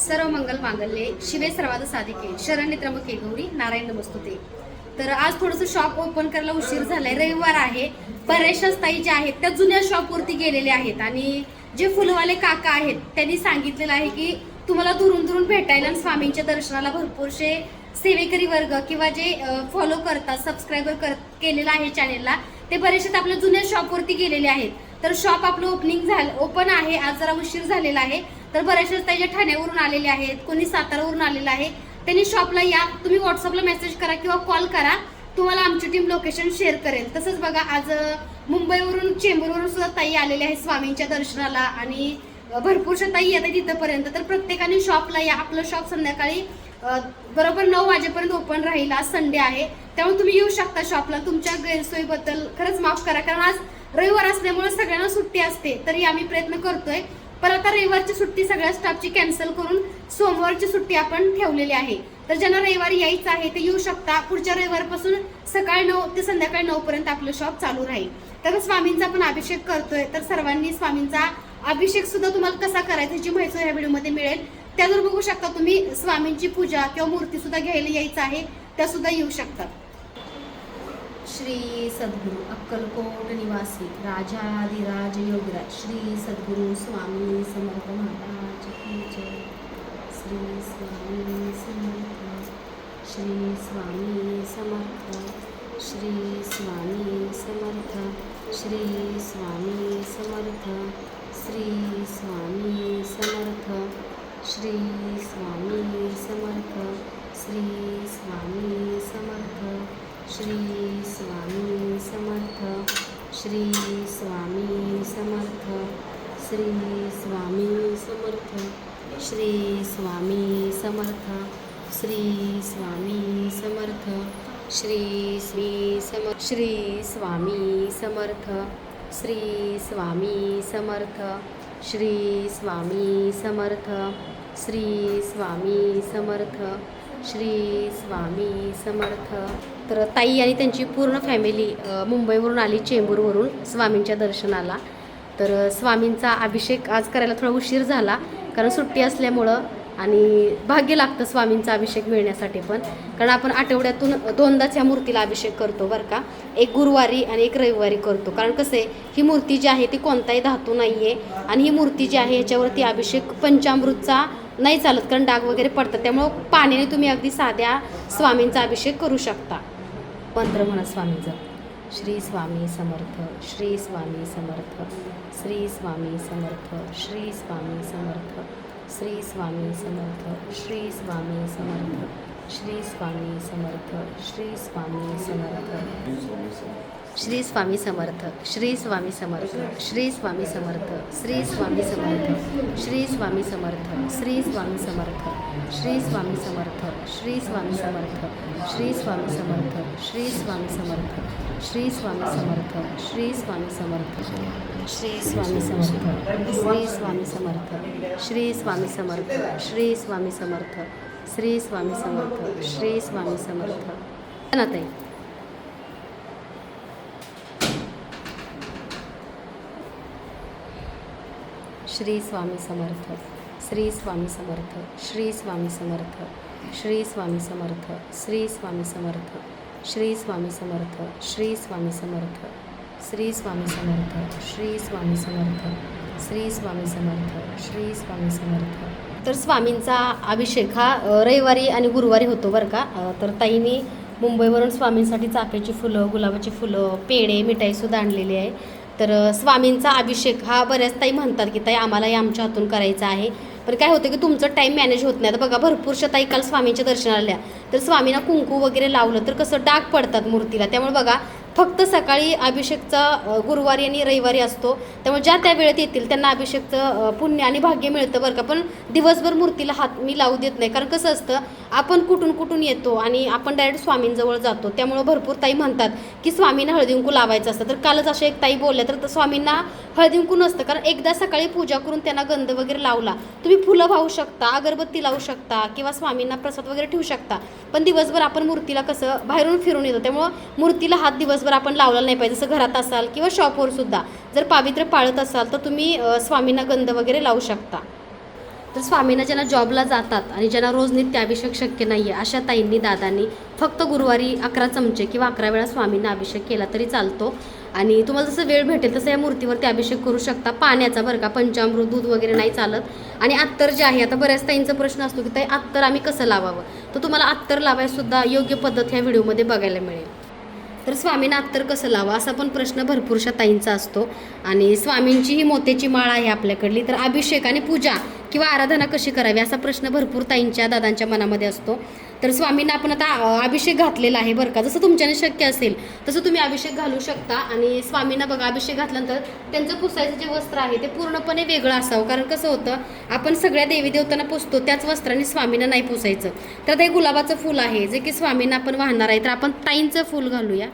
सर्व मंगल मांगल्ये. शिवे सर्वाद साधिके. शरण्य त्र्यंबके गौरी नारायण नमस्तुते. तर आज थोडंसं शॉप ओपन करायला उशीर झालाय. रविवार आहे. बऱ्याचशा ताई ज्या आहेत त्या जुन्या शॉपवरती गेलेल्या आहेत. आणि जे फुलवाले काका आहेत त्यांनी सांगितलेलं आहे की तुम्हाला दुरून दुरून भेटायला आणि स्वामींच्या दर्शनाला भरपूरसे सेवेकरी वर्ग किंवा जे फॉलो करतात सबस्क्राईबर कर केलेलं आहे चॅनेलला ते बरेचसे आपल्या जुन्या शॉपवरती गेलेले आहेत. तर शॉप आपलं ओपनिंग झालं ओपन आहे. आज जरा उशीर झालेला आहे. तर बऱ्याचशा ताई ठाण्यावरून आलेले आहेत कोणी सातारावरून आलेलं आहे. त्यांनी शॉपला या तुम्ही व्हॉट्सअपला मेसेज करा किंवा कॉल करा. तुम्हाला आमची टीम लोकेशन शेअर करेल. तसंच बघा आज मुंबईवरून चेंबूरवरून सुद्धा ताई आलेले आहेत स्वामींच्या दर्शनाला आणि भरपूरशा ताई येतात तिथंपर्यंत तर प्रत्येकाने शॉपला या. आपलं शॉप संध्याकाळी बरोबर नऊ वाजेपर्यंत ओपन राहील. आज संडे आहे. त्यामुळे तुम्ही येऊ शकता शॉपला तुमच्या गैरसोयीबद्दल खरंच माफ करा. कारण आज रविवार असल्यामुळे सगळ्यांना सुट्टी असते. तरी आम्ही प्रयत्न करतोय पण आता रविवारची सुट्टी सगळ्या स्टाफची कॅन्सल करून सोमवारची सुट्टी आपण ठेवलेली आहे. तर ज्यांना रविवारी यायचं आहे ते येऊ शकता. पुढच्या रविवारपासून सकाळी नऊ ते संध्याकाळी नऊ पर्यंत आपलं शॉप चालू राहील. तर स्वामींचा आपण अभिषेक करतोय. तर सर्वांनी स्वामींचा अभिषेक सुद्धा तुम्हाला कसा करायचा याची माहिती या व्हिडिओमध्ये मिळेल. त्यावर बघू शकता तुम्ही स्वामींची पूजा किंवा मूर्ती सुद्धा घ्यायला यायचं आहे. त्या सुद्धा येऊ शकतात. श्री सद्गुरू अक्कलकोट निवासी राजाधिराज योगराज श्री सद्गुरू स्वामी समर्थ महाराज की जय। श्री स्वामी समर्थ श्री स्वामी समर्थ श्री स्वामी समर्थ श्री स्वामी समर्थ श्री स्वामी समर्थ श्री स्वामी समर्थ श्री स्वामी समर्थ। श्री स्वामी समर्थ श्री स्वामी समर्थ श्री स्वामी समर्थ श्री स्वामी समर्थ श्री स्वामी समर्थ श्री श्री सम श्री स्वामी समर्थ श्री स्वामी समर्थ श्री स्वामी समर्थ श्री स्वामी समर्थ श्री स्वामी समर्थ. तर ताई आणि त्यांची पूर्ण फॅमिली मुंबईवरून आली चेंबूरवरून स्वामींच्या दर्शनाला. तर स्वामींचा अभिषेक आज करायला थोडा उशीर झाला कारण सुट्टी असल्यामुळं आणि भाग्य लागतं स्वामींचा अभिषेक मिळण्यासाठी पण. कारण आपण आठवड्यातून दोनदाच ह्या मूर्तीला अभिषेक करतो बरं का. एक गुरुवारी आणि एक रविवारी करतो. कारण कसं आहे ही मूर्ती जी आहे ती कोणताही धातू नाही आहे आणि ही मूर्ती जी आहे याच्यावरती अभिषेक पंचामृतचा नाही चालत कारण डाग वगैरे पडतात. त्यामुळं पाण्याने तुम्ही अगदी साध्या स्वामींचा अभिषेक करू शकता. मंत्र म्हणा स्वामींचा. श्री स्वामी समर्थ श्री स्वामी समर्थ श्री स्वामी समर्थ श्री स्वामी समर्थ श्री स्वामी समर्थ श्री स्वामी समर्थ श्री स्वामी समर्थ श्री स्वामी समर्थ. श्री स्वामी समर्थ श्री स्वामी समर्थ श्री स्वामी समर्थ श्री स्वामी समर्थ श्री स्वामी समर्थ श्री स्वामी समर्थ श्री स्वामी समर्थ श्री स्वामी समर्थ श्री स्वामी समर्थ श्री स्वामी समर्थ श्री स्वामी समर्थ श्री स्वामी समर्थ श्री स्वामी समर्थ श्री स्वामी समर्थ श्री स्वामी समर्थ श्री स्वामी समर्थ श्री स्वामी समर्थ श्री स्वामी समर्थ ना ताई श्री स्वामी समर्थ श्री स्वामी समर्थ श्री स्वामी समर्थ श्री स्वामी समर्थ श्री स्वामी समर्थ श्री स्वामी समर्थ श्री स्वामी समर्थ श्री स्वामी समर्थ श्री स्वामी समर्थ श्री स्वामी समर्थ श्री स्वामी समर्थ तर स्वामींचा अभिषेक हा रविवारी आणि गुरुवारी होतो बरं का तर ताईंनी मुंबईवरून स्वामींसाठी चाफ्याची फुलं गुलाबाची फुलं पेढे मिठाईसुद्धा आणलेली आहे तर स्वामींचा अभिषेक हा बऱ्याच ताई म्हणतात की ताई आम्हालाही आमच्या हातून करायचा आहे. पण काय होतं की तुमचं टाईम मॅनेज होत नाही. आता बघा भरपूरशा ताई काल स्वामींच्या दर्शनाला आल्या. तर स्वामींना कुंकू वगैरे लावलं तर कसं डाग पडतात मूर्तीला. त्यामुळे बघा फक्त सकाळी अभिषेकचा गुरुवारी आणि रविवारी असतो. त्यामुळे ज्या त्या वेळेत येतील त्यांना अभिषेकचं पुण्य आणि भाग्य मिळतं बरं का. पण दिवसभर मूर्तीला हात मी लावू देत नाही. कारण कसं असतं आपण कुठून कुठून येतो आणि आपण डायरेक्ट स्वामींजवळ जातो. त्यामुळं भरपूर ताई म्हणतात की स्वामींना हळदींकू लावायचं असतं. तर कालच अशा एक ताई बोलल्या तर स्वामींना हळदींकू नसतं. कारण एकदा सकाळी पूजा करून त्यांना गंध वगैरे लावला तुम्ही फुलं वाहू शकता अगरबत्ती लावू शकता किंवा स्वामींना प्रसाद वगैरे ठेवू शकता. पण दिवसभर आपण मूर्तीला कसं बाहेरून फिरून येतो. त्यामुळं मूर्तीला हात दिवसभर आपण लावला नाही पाहिजे जसं घरात असाल किंवा शॉपवर सुद्धा. जर पावित्र्य पाळत असाल तर तुम्ही स्वामींना गंध वगैरे लावू शकता. तर स्वामींना ज्यांना जॉबला जातात आणि ज्यांना रोज नित्य अभिषेक शक्य नाही आहे अशा ताईंनी दादांनी फक्त गुरुवारी अकरा चमचे किंवा अकरा वेळा स्वामींना अभिषेक केला तरी चालतो. आणि तुम्हाला जसं वेळ भेटेल तसं या मूर्तीवरती अभिषेक करू शकता. पाण्याचा बरं का पंचामृत दूध वगैरे नाही चालत. आणि अत्तर जे आहे आता बऱ्याच ताईंचा प्रश्न असतो की ताई अत्तर आम्ही कसं लावावं? तर तुम्हाला अत्तर लावायसुद्धा योग्य पद्धत ह्या व्हिडिओमध्ये बघायला मिळेल. तर स्वामींना अत्तर कसं लावा असा पण प्रश्न भरपूरशा ताईंचा असतो. आणि स्वामींची ही मोत्याची माळ आहे आपल्याकडली तर अभिषेक आणि पूजा किंवा आराधना कशी करावी असा प्रश्न भरपूर ताईंच्या दादांच्या मनामध्ये असतो. तर स्वामींना आपण आता अभिषेक घातलेला आहे बरं का. जसं तुमच्याने शक्य असेल तसं तुम्ही अभिषेक घालू शकता. आणि स्वामींना बघा अभिषेक घातल्यानंतर त्यांचं पुसायचं जे वस्त्र आहे ते पूर्णपणे वेगळं असावं. कारण कसं होतं आपण सगळ्या देवी देवतांना पुसतो त्याच वस्त्राने स्वामींना नाही पुसायचं. तर ते गुलाबाचं फूल आहे जे की स्वामींना आपण वाहणार आहे. तर आपण ताईंचं फूल घालूया.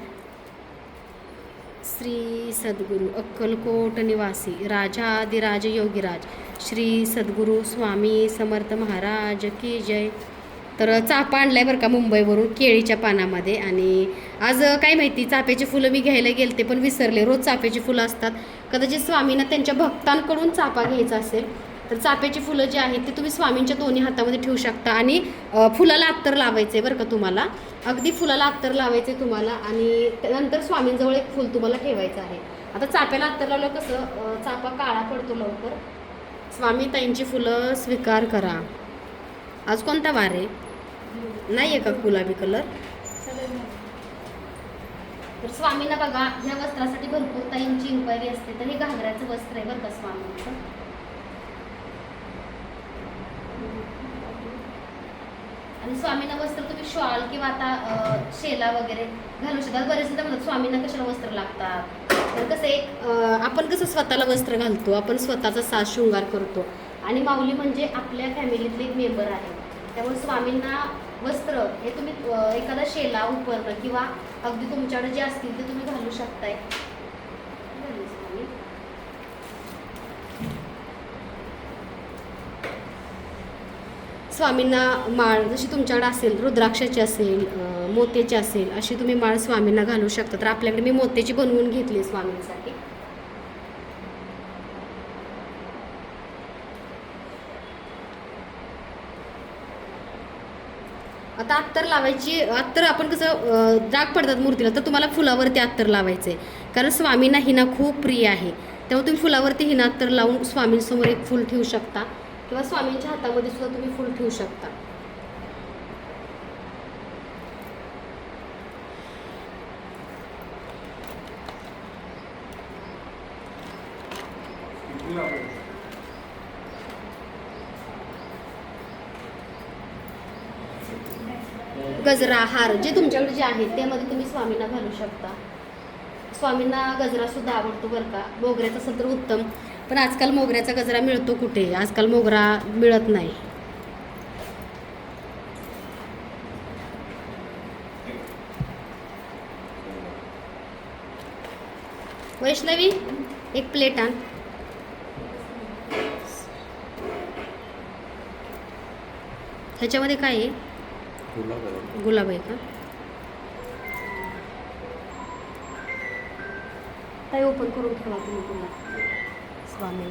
श्री सद्गुरू अक्कलकोट निवासी राजाधिराज योगीराज. श्री सद्गुरू स्वामी समर्थ महाराज की जय. तर चाफा आहे बरं का मुंबईवरून केळीच्या पानामध्ये. आणि आज काय माहिती चाफ्याची फुलं मी घ्यायला गेलते पण विसरले. रोज चाफ्याची फुलं असतात. कदाचित स्वामींना त्यांच्या भक्तांकडून चाफा घ्यायचा असेल तर चाफ्याची फुलं जी आहेत ती तुम्ही स्वामींच्या दोन्ही हातामध्ये ठेवू शकता. आणि फुलाला अत्तर लावायचं आहे बरं का तुम्हाला. अगदी फुलाला अत्तर लावायचं आहे तुम्हाला आणि नंतर स्वामींजवळ एक फुल तुम्हाला ठेवायचं आहे. आता चाफ्याला अत्तर लावलं कसं चापा चाफा काळा पडतो लवकर. स्वामी ताईंची फुलं स्वीकार करा. आज कोणता वार आहे? नाही आहे का गुलाबी कलर? तर स्वामींना बघा ह्या वस्त्रासाठी भरपूर ताईंची इन्क्वायरी असते. तर हे घागऱ्याचं वस्त्र आहे बरं का स्वामींचं? आणि स्वामींना वस्त्र तुम्ही शॉल किंवा आता शेला वगैरे घालू शकता बरेचदा म्हणतात स्वामींना कशाला वस्त्र लागतात? तर कसं एक आपण कसं स्वतःला वस्त्र घालतो? आपण स्वतःचा साज शृंगार करतो. आणि माऊली म्हणजे आपल्या फॅमिलीतले एक मेंबर आहे. त्यामुळे स्वामींना वस्त्र हे तुम्ही एखादा शेला उपरणं किंवा अगदी तुमच्याकडे जे असतील ते तुम्ही घालू शकताय. स्वामींना माळ जशी तुमच्याकडे असेल रुद्राक्षाची असेल मोत्याची असेल अशी तुम्ही माळ स्वामींना घालू शकता. तर आपल्याकडे मी मोत्याची बनवून घेतली स्वामींसाठी. आता अत्तर लावायची अत्तर आपण कसं जाग डाग पडतात मूर्तीला तर तुम्हाला फुलावरती अत्तर लावायचं आहे कारण स्वामींना हिना खूप प्रिय आहे. त्यामुळे तुम्ही फुलावरती हिना अत्तर लावून स्वामींसमोर एक फुल ठेवू शकता. किंवा स्वामींच्या हातामध्ये सुद्धा तुम्ही फुल ठेवू शकता. गजरा हार जे तुमच्याकडे जे आहेत त्यामध्ये तुम्ही स्वामींना घालू शकता. स्वामींना गजरा सुद्धा आवडतो बरं का. मोगऱ्याचा असेल तर उत्तम. पण आजकाल मोगऱ्याचा गजरा मिळतो कुठे? आजकाल मोगरा मिळत नाही. वैष्णवी एक प्लेट आण. ह्याच्यामध्ये काय आहे? गुलाब आहे का? ताई ओपन करून ठेवा तुम्ही पुन्हा. स्वामी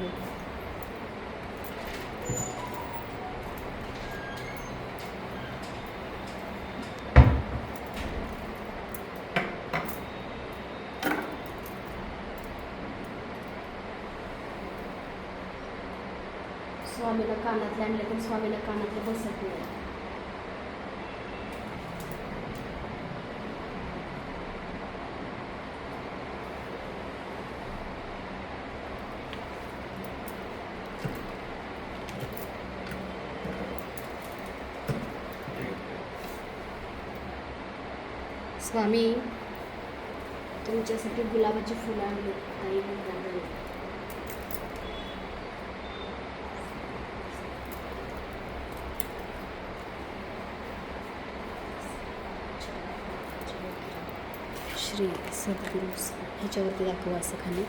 स्वामीला कानातले आणले पण स्वामीला कानातले बसत नाही स्वामी तुमच्यासाठी गुलाबाची फुलं आणली ताई दादाने. श्री सद्गुरू ह्याच्यावरती दाखवा असं खाली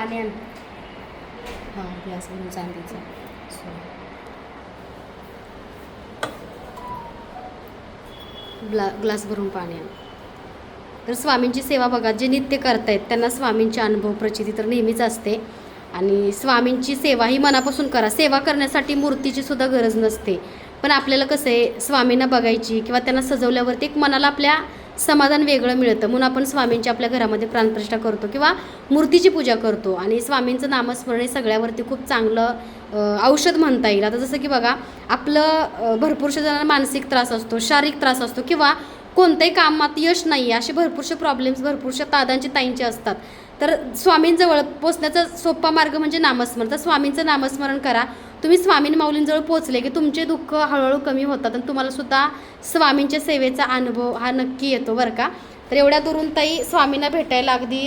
पाणी हां ग्लास चांदीचा. ग्ला ग्लास भरून पाणी आण तर स्वामींची सेवा बघा जे नित्य करतायत त्यांना स्वामींचे अनुभव प्रचिती तर नेहमीच असते. आणि स्वामींची सेवा ही मनापासून करा. सेवा करण्यासाठी मूर्तीची सुद्धा गरज नसते. पण आपल्याला कसं आहे स्वामींना बघायची किंवा त्यांना सजवल्यावरती एक मनाला आपल्या समाधान वेगळं मिळतं. म्हणून आपण स्वामींची आपल्या घरामध्ये प्राणप्रतिष्ठा करतो किंवा मूर्तीची पूजा करतो. आणि स्वामींचं नामस्मरण हे सगळ्यावरती खूप चांगलं औषध म्हणता येईल. आता जसं की बघा आपलं भरपूरशा जणांना मानसिक त्रास असतो शारीरिक त्रास असतो किंवा कोणत्याही कामात यश नाही आहे असे भरपूरसे प्रॉब्लेम्स भरपूरशा तादांचे ताईंचे असतात. तर स्वामींजवळ पोचण्याचा सोपा मार्ग म्हणजे नामस्मरण. तर स्वामींचं नामस्मरण करा. तुम्ही स्वामीन माऊलींजवळ पोचले की तुमचे दुःख हळूहळू कमी होतात आणि तुम्हाला सुद्धा स्वामींच्या सेवेचा अनुभव हा नक्की येतो बरं का? तर एवढ्या दुरून ताई स्वामींना भेटायला अगदी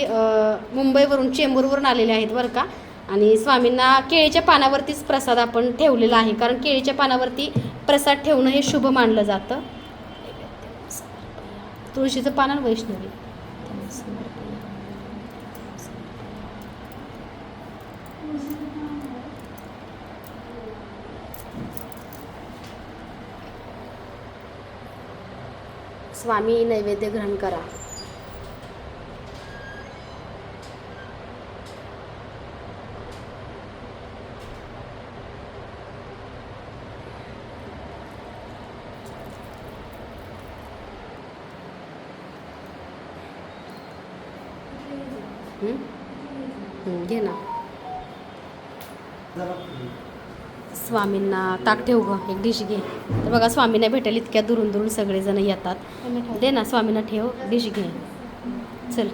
मुंबईवरून चेंबूरवरून आलेले आहेत बरं का? आणि स्वामींना केळीच्या पानावरतीच प्रसाद आपण ठेवलेला आहे. कारण केळीच्या पानावरती प्रसाद ठेवणं हे शुभ मानलं जातं. तुळशीचं पान आणि वैष्णवी. स्वामी नैवेद्य ग्रहण करा हं? हं, घे ना स्वामींना ताक ठेव ग एक डिश घे. तर बघा स्वामींना भेटेल इतक्या दुरून दुरून सगळेजण येतात. दे ना स्वामींना ठेव डिश घे. चल.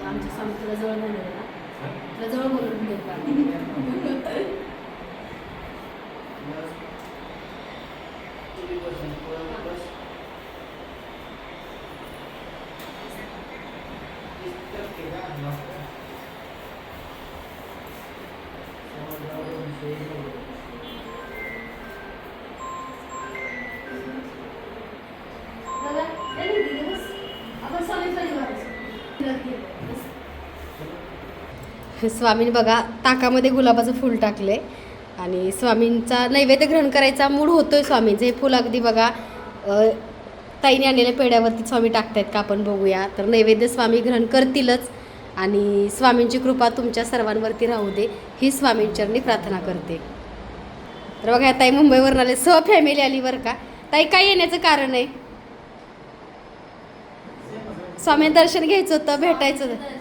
आमच्या स्वामी तुला जवळ बोलवलं ना तुला जवळ बोलवून घेऊ का स्वामींनी बघा ताकामध्ये गुलाबाचं फूल टाकले आणि स्वामींचा नैवेद्य ग्रहण करायचा मूड होतोय स्वामींचं हे फूल अगदी बघा ताईने आणलेल्या पेढ्यावरती स्वामी टाकतायत का आपण बघूया. तर नैवेद्य स्वामी ग्रहण करतीलच. आणि स्वामींची कृपा तुमच्या सर्वांवरती राहू दे. ही स्वामींचरणी प्रार्थना करते. तर बघा ताई मुंबईवरून आले. सह फॅमिली आली बरं का. ताई काय येण्याचं कारण आहे? स्वामी दर्शन घ्यायचं होतं भेटायचं होतं.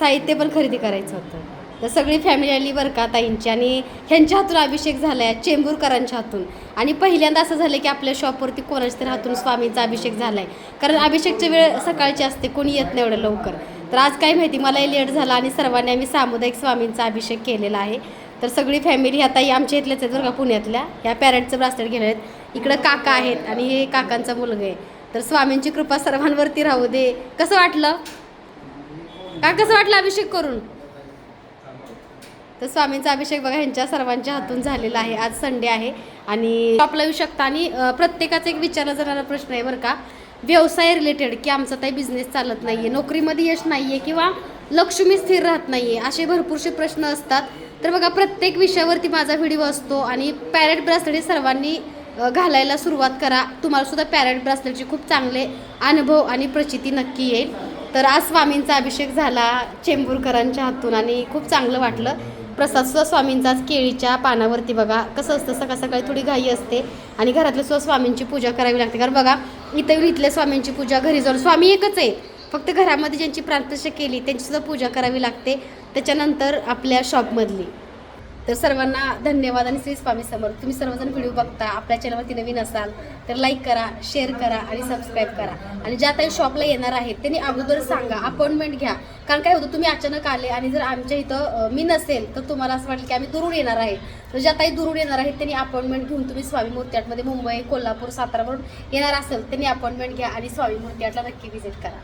साहित्य पण खरेदी करायचं होतं. तर सगळी फॅमिली आली बरं का ताईंची आणि ह्यांच्या हातून अभिषेक झाला आहे चेंबूरकरांच्या हातून. आणि पहिल्यांदा असं झालं की आपल्या शॉपवरती कोणाच्या तरी हातून स्वामींचा अभिषेक झाला आहे कारण अभिषेकची वेळ सकाळची असते कोणी येत नाही एवढं लवकर. तर आज काय माहिती मलाही लेट झाला आणि सर्वांनी आम्ही सामुदायिक स्वामींचा अभिषेक केलेला आहे. तर सगळी फॅमिली आता आमच्या इथल्याच आहेत बरं का पुण्यातल्या. ह्या पॅरेंटचं ब्रासलेट घेणार आहेत. इकडं काका आहेत आणि हे काकांचा मुलगा आहे. तर स्वामींची कृपा सर्वांवरती राहू दे. कसं वाटलं? का कसं वाटलं अभिषेक करून? तर स्वामींचा अभिषेक बघा ह्यांच्या सर्वांच्या हातून झालेला आहे. आज संडे आहे. आणि शॉपला येऊ शकता आणि प्रत्येकाचा एक विचारला जाणारा प्रश्न आहे बरं का. व्यवसाय रिलेटेड की आमचा काही बिझनेस चालत नाही आहे नोकरीमध्ये यश नाही आहे किंवा लक्ष्मी स्थिर राहत नाही आहे असे भरपूरसे प्रश्न असतात. तर बघा प्रत्येक विषयावरती माझा व्हिडिओ असतो आणि पॅरेट ब्रासलेट सर्वांनी घालायला सुरुवात करा. तुम्हाला सुद्धा पॅरेट ब्रासलेटचे खूप चांगले अनुभव आणि प्रचिती नक्की येईल. तर आज स्वामींचा अभिषेक झाला चेंबूरकरांच्या हातून आणि खूप चांगलं वाटलं. प्रसाद सुद्धा स्वामींचा आज केळीच्या पानावरती बघा कसं असतं सकाळ सकाळी थोडी घाई असते आणि घरातल्या सुद्धा स्वामींची पूजा करावी लागते. कारण बघा इथं इथल्या स्वामींची पूजा घरी जाऊन स्वामी एकच आहे. फक्त घरामध्ये ज्यांची प्रार्थना केली त्यांची सुद्धा पूजा करावी लागते. त्याच्यानंतर आपल्या शॉपमधली तर सर्वांना धन्यवाद आणि श्री स्वामी समर्थ. तुम्ही सर्वजण व्हिडिओ बघता आपल्या चॅनलवरती नवीन असाल तर लाईक करा शेअर करा आणि सबस्क्राईब करा. आणि ज्या काही शॉपला येणार आहेत त्यांनी अगोदर सांगा अपॉइंटमेंट घ्या. कारण काय होतं तुम्ही अचानक आले आणि जर आमच्या इथं मी नसेल तर तुम्हाला असं वाटलं की आम्ही दुरून येणार आहे. तर ज्या काही दुरून येणार आहेत त्यांनी अपॉइंटमेंट घेऊन तुम्ही स्वामी मूर्ती आर्टमध्ये मुंबई कोल्हापूर सातारावरून येणार असेल त्यांनी अपॉइंटमेंट घ्या आणि स्वामी मूर्ती आटला नक्की व्हिजिट करा.